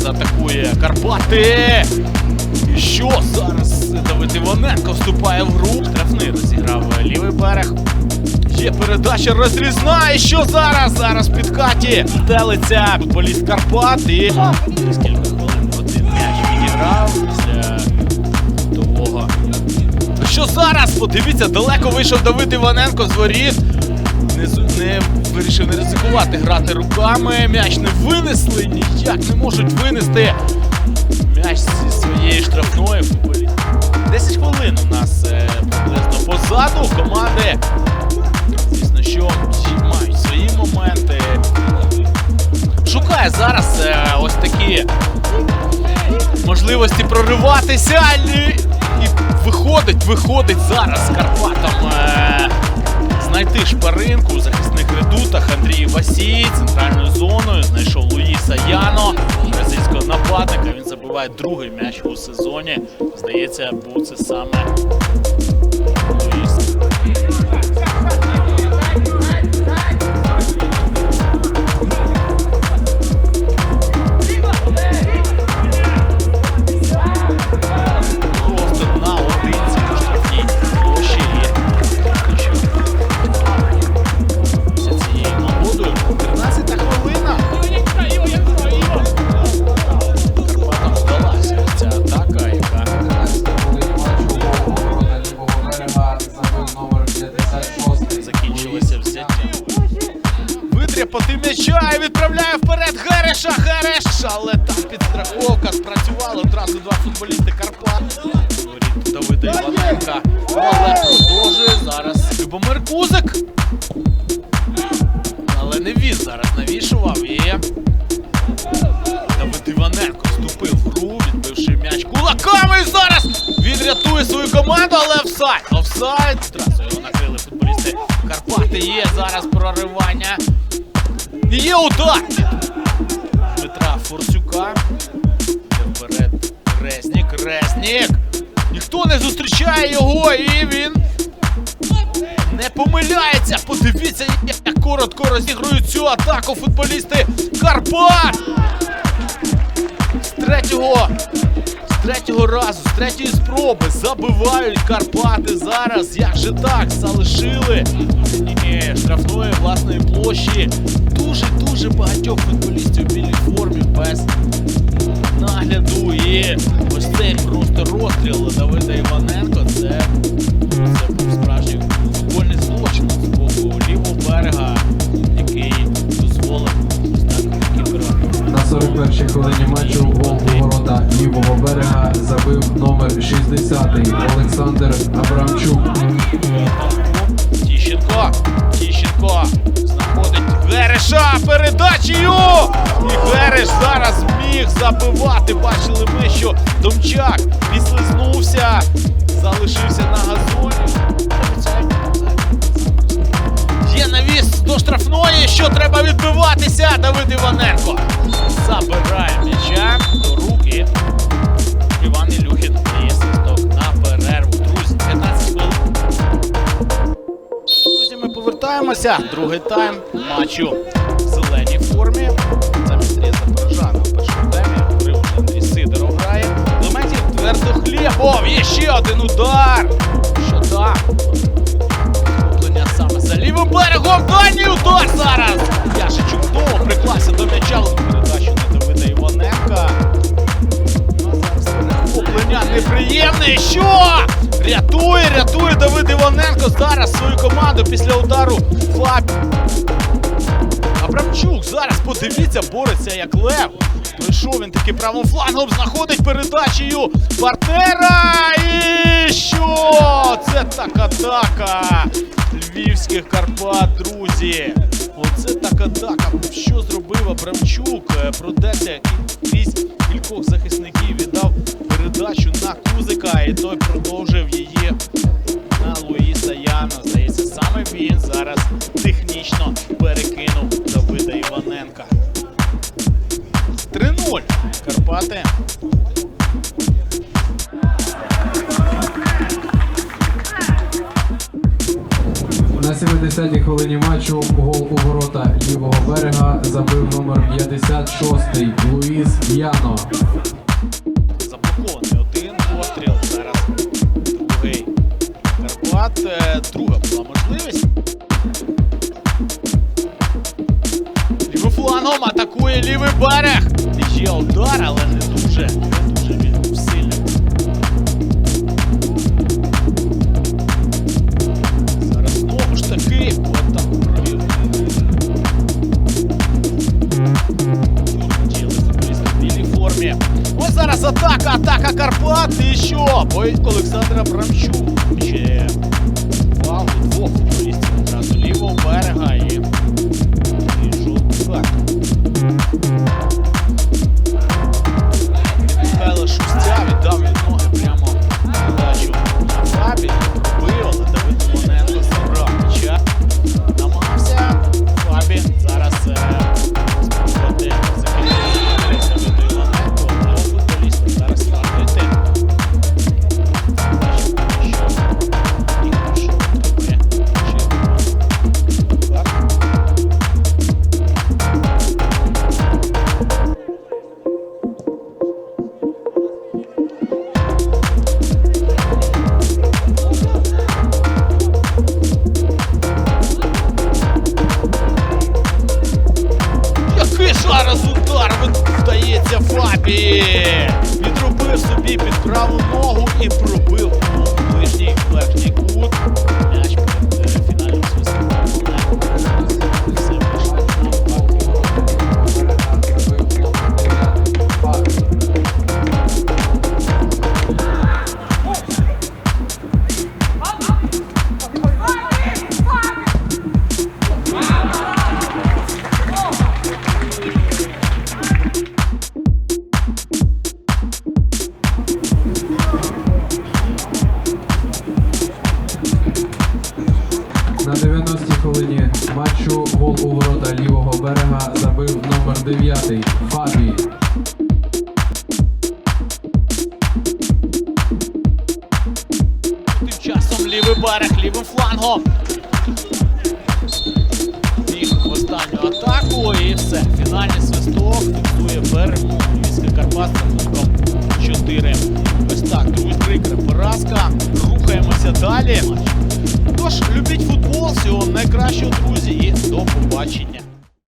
Зараз атакує Карпати. І що зараз Давид Іваненко вступає в гру. Штрафний розіграв лівий берег. Є передача розрізна. І що зараз? Зараз в підкаті телиться футболіст Карпат. І Десь кілька хвилин один м'яч відіграв після того. Що зараз? Подивіться, далеко вийшов Давид Іваненко з воріт. Вирішив не ризикувати грати руками. М'яч не винесли, ніяк не можуть винести. М'яч зі своєї штрафної футболіст. 10 хвилин у нас е, приблизно позаду команди. Звісно, що мають свої моменти. Шукає зараз е, ось такі можливості прориватися. І, виходить, виходить зараз Карпатам е, знайти шпаринку у захисних редутах. Андрій Васій центральною зоною знайшов Луїса Яно, бразильського нападника. Він забиває другий м'яч у сезоні. Здається, був це саме Давида Іваненка. Але зараз Любомир. Але не він зараз навішував і Давид Іваненко вступив в гру, відбивши м'яч кулаками. Зараз він рятує свою команду, але офсайд. Офсайд. Одразу його накрили футболісти. Карпати є зараз проривання. Є удар Дмитра Форсюка. Резнік. Ніхто не зустрічає його, і він не помиляється. Подивіться, як коротко розігрують цю атаку футболісти Карпат. З третього, з третього разу, з третьої спроби забивають Карпати зараз. Як же так? Залишили Ні, штрафної власної площі. Дуже-дуже багатьох футболістів в білій формі без нагляду. І ось цей просто розстріл Давида Іваненко. Це, це був справжній футбольний злочин з боку лівого берега, який дозволив. На 41-й хвилині матчу гол у ворота лівого берега забив номер 60 Олександр Абрамчук. Гереша передачею. І Гереш зараз міг забивати. Бачили ми, що Домчак підслизнувся, залишився на газоні. Є навіс до штрафної, що треба відбиватися. Давид Іваненко забирає м'яча до руки. Повертаємося. Другий тайм матчу в зеленій формі. Замість Рєза Бережана у першому таймі вже Андрій Сидоров грає. В елементі твердохлєбов. Є ще один удар. Що там? Захоплення саме за лівим берегом. Дальній удар зараз. Яшичук знову приклався до м'яча. Передачу на Давида Іваненка. Зараз неприємне. Що? Рятує, рятує Давид Іваненко зараз свою команду після удару Фабі. Абрамчук зараз подивіться, бореться як лев. Прийшов він таки правим флангом, знаходить передачею партнера. І що? Це так атака львівських Карпат, друзі. Оце так атака. Що зробив Абрамчук? Е, Продерся крізь кількох захисників, віддав передачу на Кузика, і той продовжив її на Луїса Яна. Здається, саме він зараз технічно перекинув Давида Іваненка. 3-0. Карпати. На 70-й хвилині матчу гол у ворота лівого берега забив номер 56 Луїс Яно. Заблокований один постріл. Зараз другий Карпат. Е, Друга була можливість. Лівим флангом атакує лівий берег. І Є удар, але не дуже. Що? поїзд Олександра Абрамчук. І пробив берега забив номер 9 Фабі. Тим часом лівий берег, лівим флангом. Біг в останню атаку і все. Фінальний свисток диктує перемогу. Львівська Карпат з рахунком 4. Ось так, друзі, прикра поразка. Рухаємося далі. Тож, любіть футбол, всього найкращого, друзі, і до побачення.